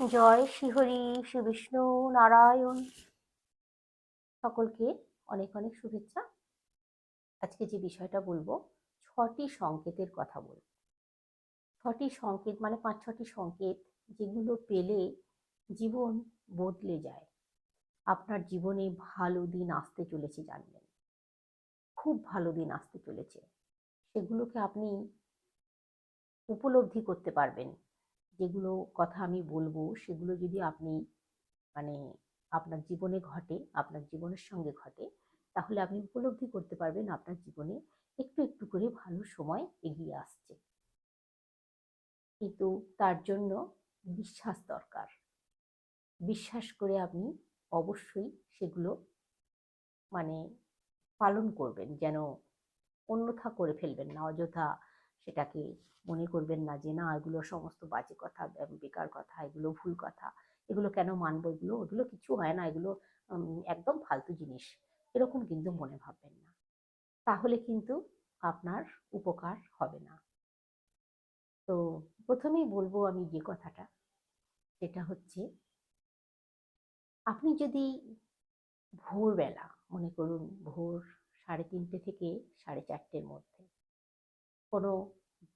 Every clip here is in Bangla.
জয় শ্রীহরি, শ্রী বিষ্ণু নারায়ণ। সকলকে অনেক অনেক শুভেচ্ছা। আজকে যে বিষয়টা বলব, ছটি সংকেতের কথা বলব। ছটি সংকেত মানে পাঁচ ছটি সংকেত যেগুলো পেলে জীবন বদলে যায়। আপনার জীবনে ভালো দিন আসতে চলেছে জানবেন। খুব ভালো দিন আসতে চলেছে। সেগুলোকে আপনি উপলব্ধি করতে পারবেন। যেগুলো কথা আমি বলব, সেগুলো যদি আপনি মানে আপনার জীবনে ঘটে, আপনার জীবনের সঙ্গে ঘটে, তাহলে আপনি উপলব্ধি করতে পারবেন আপনার জীবনে একটু একটু করে ভালো সময় এগিয়ে আসছে। কিন্তু তার জন্য বিশ্বাস দরকার। বিশ্বাস করে আপনি অবশ্যই সেগুলো মানে পালন করবেন, যেন অন্যথা করে ফেলবেন না, অযথা সেটাকে মনে করবেন না যে, না, এগুলো সমস্ত বাজে কথা বেকার কথা, এগুলো ভুল কথা। এগুলো কেন মানবো? এগুলো, ওগুলো কিছু হয় না। এগুলো একদম ফালতু জিনিস। এরকম কিন্তু মনে ভাববেন না। তাহলে কিন্তু আপনার উপকার হবে না। তো প্রথমেই বলব আমি যে কথাটা, সেটা হচ্ছে, আপনি যদি ভোরবেলা, মনে করুন ভোর সাড়ে তিনটে থেকে সাড়ে চারটের মধ্যে কোনো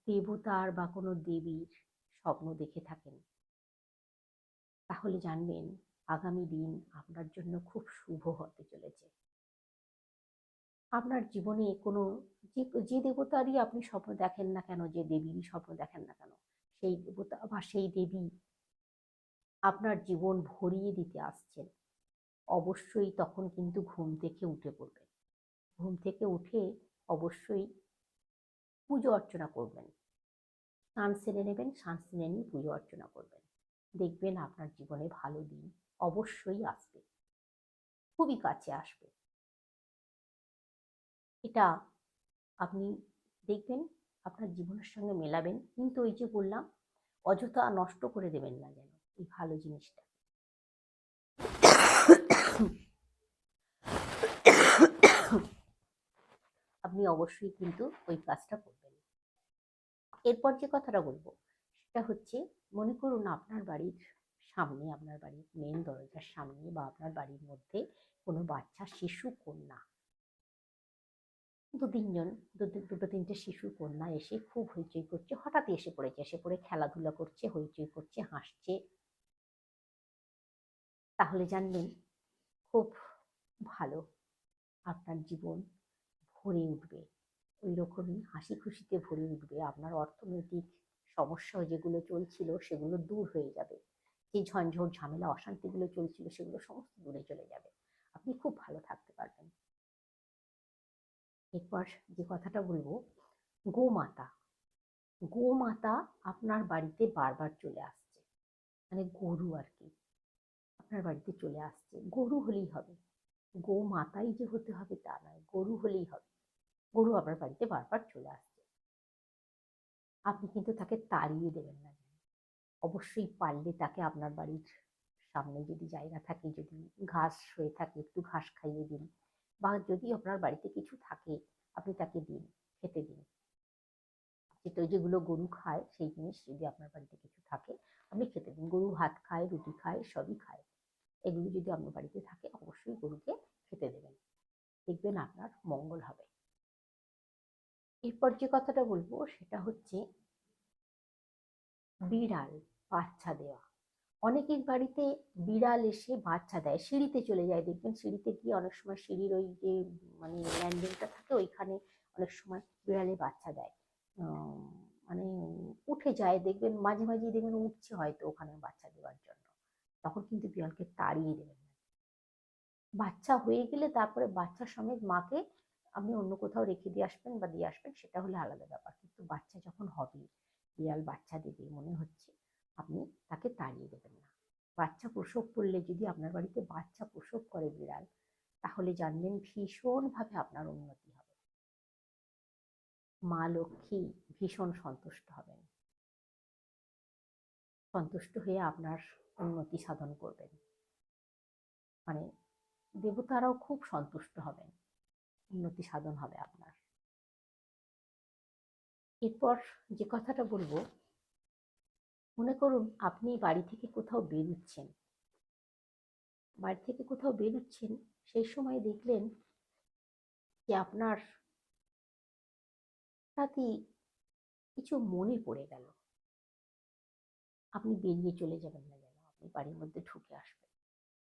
দেবতার বা কোনো দেবীর স্বপ্ন দেখে থাকেন। তাহলে জানবেন, আগামী দিন আপনার জন্য খুব শুভ হতে চলেছে। আপনার জীবনে কোনো যে যে দেবতারই আপনি স্বপ্ন দেখেন না কেন, যে দেবীরই স্বপ্ন দেখেন না কেন, সেই দেবতা বা সেই দেবী আপনার জীবন ভরিয়ে দিতে আসছেন, অবশ্যই তখন কিন্তু ঘুম থেকে উঠে পড়বেন ঘুম থেকে উঠে অবশ্যই পুজো অর্চনা করবেন। স্নান সেরে নেবেন, স্নান সেরে নিয়ে পুজো অর্চনা করবেন। দেখবেন আপনার জীবনে ভালো দিন অবশ্যই আসবে। খুবই কাছে আসবে। এটা আপনি দেখবেন, আপনার জীবনের সঙ্গে মেলাবেন। কিন্তু ওই যে বললাম, অযথা নষ্ট করে দেবেন না যেন এই ভালো জিনিসটা। আপনি অবশ্যই কিন্তু ওই কাজটা করবেন। এরপর যে কথাটা বলব, সেটা হচ্ছে মনে করুন আপনার বাড়ির সামনে, আপনার বাড়ির মেন দরজার সামনে বা আপনার বাড়ির মধ্যে কোনো বাচ্চা, শিশু, কন্যা, দু তিনজন দুটো তিনটে শিশু, কন্যা এসে খুব হইচই করছে হঠাৎ এসে পড়েছে, এসে পড়ে খেলাধুলা করছে, হইচই করছে, হাসছে। তাহলে জানবেন খুব ভালো আপনার জীবন ভরে উঠবে। ওই রকমই হাসি খুশিতে ভরে উঠবে। আপনার অর্থনৈতিক সমস্যা যেগুলো চলছিল সেগুলো দূর হয়ে যাবে। যে ঝঞ্ঝট ঝামেলা, অশান্তিগুলো চলছিল সেগুলো সমস্ত দূরে চলে যাবে। আপনি খুব ভালো থাকতে পারবেন। এরপর যে কথাটা বলব, গোমাতা। গোমাতা আপনার বাড়িতে বারবার চলে আসছে। মানে গরু আর কি। আপনার বাড়িতে চলে আসছে। গরু হলেই হবে। গো মাতাই যে হতে হবে তা নয়, গরু হলেই হবে। গরু আপনার বাড়িতে বারবার চলে আসছে। আপনি কিন্তু তাকে তাড়িয়ে দেবেন না। অবশ্যই পারলে তাকে আপনার বাড়ির সামনে যদি জায়গা থাকে, যদি ঘাস হয়ে থাকে, একটু ঘাস খাইয়ে দিন বা যদি আপনার বাড়িতে কিছু থাকে, আপনি তাকে দিন, খেতে দিন। যেটা যেগুলো গরু খায়, সেই জিনিস যদি আপনার বাড়িতে কিছু থাকে, আপনি খেতে দিন। গরু ভাত খায়, রুটি খায়, সবই খায়। এগুলো যদি আপনার বাড়িতে থাকে, অবশ্যই গরুকে খেতে দেবেন। দেখবেন আপনার মঙ্গল হবে। এরপর যে কথাটা বলব সেটা হচ্ছে বিড়াল বাচ্চা দেওয়া। অনেকের বাড়িতে বিড়াল এসে বাচ্চা দেয় সিঁড়িতে চলে যায়। দেখবেন সিঁড়িতে গিয়ে অনেক সময় সিঁড়ির ওই যে মানে ল্যান্ডিংটা থাকে ওইখানে অনেক সময় বিড়ালে বাচ্চা দেয়। মানে উঠে যায় দেখবেন মাঝে মাঝে দেখবেন উঠছে হয়তো ওখানে বাচ্চা দেওয়ার জন্য। তখন কিন্তু বিড়ালকে তাড়িয়ে দেবেন বাচ্চা হয়ে গেলে তারপরে বাচ্চা সমেত মাকে আপনি অন্য কোথাও রেখে দিয়ে আসবেন বা দিয়ে আসবেন, সেটা হলে আলাদা ব্যাপার। কিন্তু বাচ্চা যখন হবে, বিড়াল বাচ্চা দেবে মনে হচ্ছে, আপনি তাকে তাড়িয়ে দেবেন না। বাচ্চা প্রসব করলে যদি আপনার বাড়িতে বাচ্চা প্রসব করে বিড়াল, তাহলে জানবেন ভীষণভাবে আপনার উন্নতি হবে। মা লক্ষ্মী ভীষণ সন্তুষ্ট হবেন। সন্তুষ্ট হয়ে আপনার উন্নতি সাধন করবেন। মানে দেবতারাও খুব সন্তুষ্ট হবেন। উন্নতি সাধন হবে আপনার। এরপর যে কথাটা বলব, মনে করুন আপনি বাড়ি থেকে কোথাও বেরোচ্ছেন। বাড়ি থেকে কোথাও বেরোচ্ছেন, সেই সময় দেখলেন যে আপনার হঠাৎই কিছু মনে পড়ে গেল। আপনি বেরিয়ে চলে যাবেন না যেন, আপনি বাড়ির মধ্যে ঢুকে আসবেন।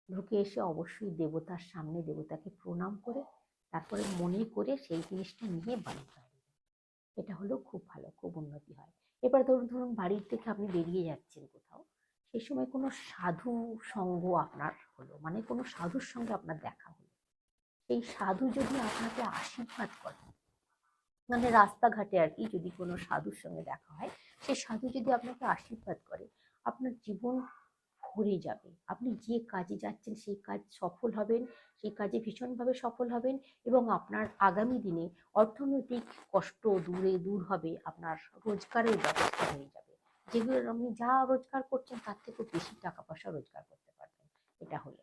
ঢুকে এসে অবশ্যই দেবতার সামনে দেবতাকে প্রণাম করে তারপরে মনে করে সেই জিনিসটা নিয়ে বাইরে এটা হলো খুব ভালো, খুব উন্নতি হয়। এবার ধরুন ধরুন বাড়ির থেকে আপনি বেরিয়ে যাচ্ছেন কোথাও, সেই সময় কোনো সাধু সঙ্গ আপনার হলো মানে কোনো সাধুর সঙ্গে আপনার দেখা হলো। সেই সাধু যদি আপনাকে আশীর্বাদ করে মানে রাস্তাঘাটে আর কি যদি কোনো সাধুর সঙ্গে দেখা হয়, সেই সাধু যদি আপনাকে আশীর্বাদ করে, আপনার জীবন ভরে যাবে। আপনি যে কাজে যাচ্ছেন, সেই কাজ সফল হবেন। সেই কাজে ভীষণভাবে সফল হবেন এবং আপনার আগামী দিনে অর্থনৈতিক কষ্ট দূরে দূর হবে, আপনার রোজগারের ব্যবস্থা হয়ে যাবে। যেগুলো আপনি যা রোজগার করছেন তার থেকে বেশি টাকা পয়সা রোজগার করতে পারবেন। এটা হলে।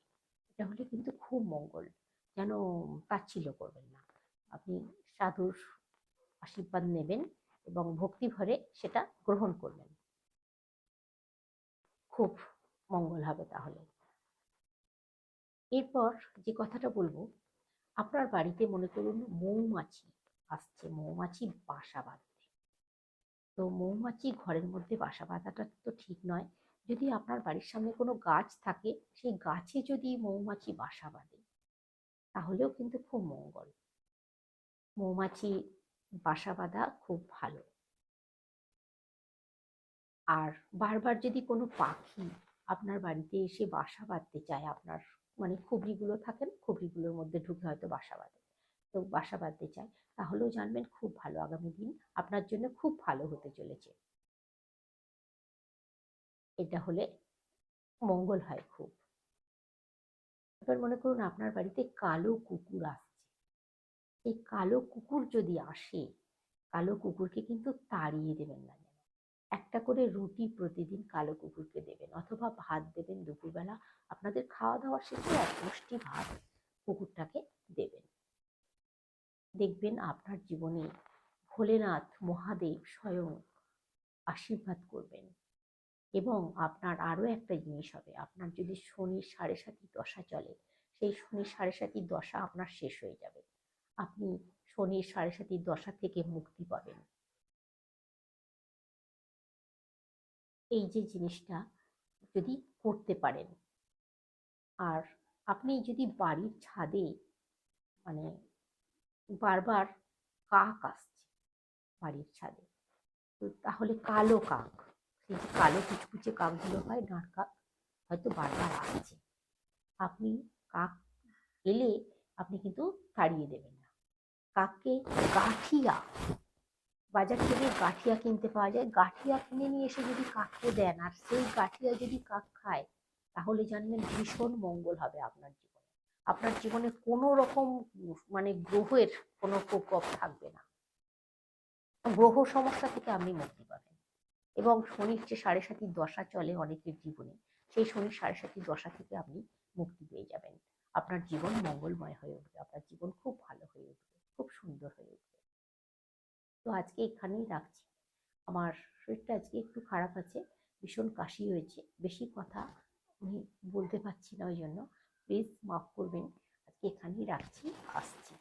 এটা হলে কিন্তু খুব মঙ্গল, যেন তাচ্ছিল্য করবেন না। আপনি সাধুর আশীর্বাদ নেবেন এবং ভক্তি ভরে সেটা গ্রহণ করবেন। খুব মঙ্গল হবে তাহলে। এরপর যে কথাটা বলব, আপনার বাড়িতে মনে করুন মৌমাছি আসছে, মৌমাছি বাসা বাঁধতে। তো মৌমাছি ঘরের মধ্যে বাসা বাঁধাটা তো ঠিক নয়। যদি আপনার বাড়ির সামনে কোনো গাছ থাকে, সেই গাছে যদি মৌমাছি বাসা বাঁধে, তাহলেও কিন্তু খুব মঙ্গল। মৌমাছি বাসা বাঁধা খুব ভালো। আর বারবার যদি কোনো পাখি আপনার বাড়িতে এসে বাসা বাঁধতে চায়, আপনার মানে খুবরিগুলো থাকেন, খুবরিগুলোর মধ্যে ঢুকে হয়তো বাসা বাঁধে। তো বাসা বাঁধতে চায়, তাহলেও জানবেন খুব ভালো আগামী দিন আপনার জন্য খুব ভালো হতে চলেছে। এটা হলে মঙ্গল হয় খুব। এবার মনে করুন আপনার বাড়িতে কালো কুকুর আসছে। এই কালো কুকুর যদি আসে, কালো কুকুরকে কিন্তু তাড়িয়ে দেবেন না। একটা করে রুটি প্রতিদিন কালো কুকুরকে দেবেন অথবা ভাত দেবেন দুপুরবেলা। আপনাদের খাওয়া দাওয়া শেষে এক মুষ্টি ভাত কুকুরটাকে দেবেন। দেখবেন আপনার জীবনে ভোলেনাথ মহাদেব স্বয়ং আশীর্বাদ করবেন এবং আপনার আরও একটা জিনিস হবে, আপনার যদি শনির সাড়ে সাতি দশা চলে, সেই শনির সাড়ে সাতির দশা আপনার শেষ হয়ে যাবে। আপনি শনির সাড়ে সাতির দশা থেকে মুক্তি পাবেন। এই যে জিনিসটা যদি করতে পারেন। আর আপনি যদি বাড়ির ছাদে মানে বারবার কাক আসছে বাড়ির ছাদে, তো তাহলে কালো কাক, সেই যে কালো কুচকুচে কাকগুলো হয়, ডাঁট কাক হয়তো বারবার আসছে। আপনি কাক এলে আপনি কিন্তু তাড়িয়ে দেবেন না। কাককে গাঠিয়া বাজার থেকে গাঠিয়া কিনতে পাওয়া যায়। গাঠিয়া কিনে নিয়ে এসে যদি কাককে দেন, আর সেই গাঠিয়া যদি কাক খায়, তাহলে জানবেন ভীষণ মঙ্গল হবে আপনার জীবনে। আপনার জীবনে কোনো রকম মানে গ্রহের কোনো প্রকোপ থাকবে না। গ্রহ সমস্যা থেকে আপনি মুক্তি পাবেন। এবং শনির যে সাড়ে সাতির দশা চলে অনেকের জীবনে, সেই শনির সাড়ে সাতির দশা থেকে আপনি মুক্তি পেয়ে যাবেন। আপনার জীবন মঙ্গলময় হয়ে উঠবে। আপনার জীবন খুব ভালো হয়ে উঠবে খুব সুন্দর হয়ে উঠবে তো আজকে এখানেই রাখছি। আমার শরীরটা আজকে একটু খারাপ আছে, ভীষণ কাশি হয়েছে, বেশি কথা আমি বলতে পারছি না ওই জন্য। প্লিজ মাফ করবেন, আজকে এখানেই রাখছি, আসছি।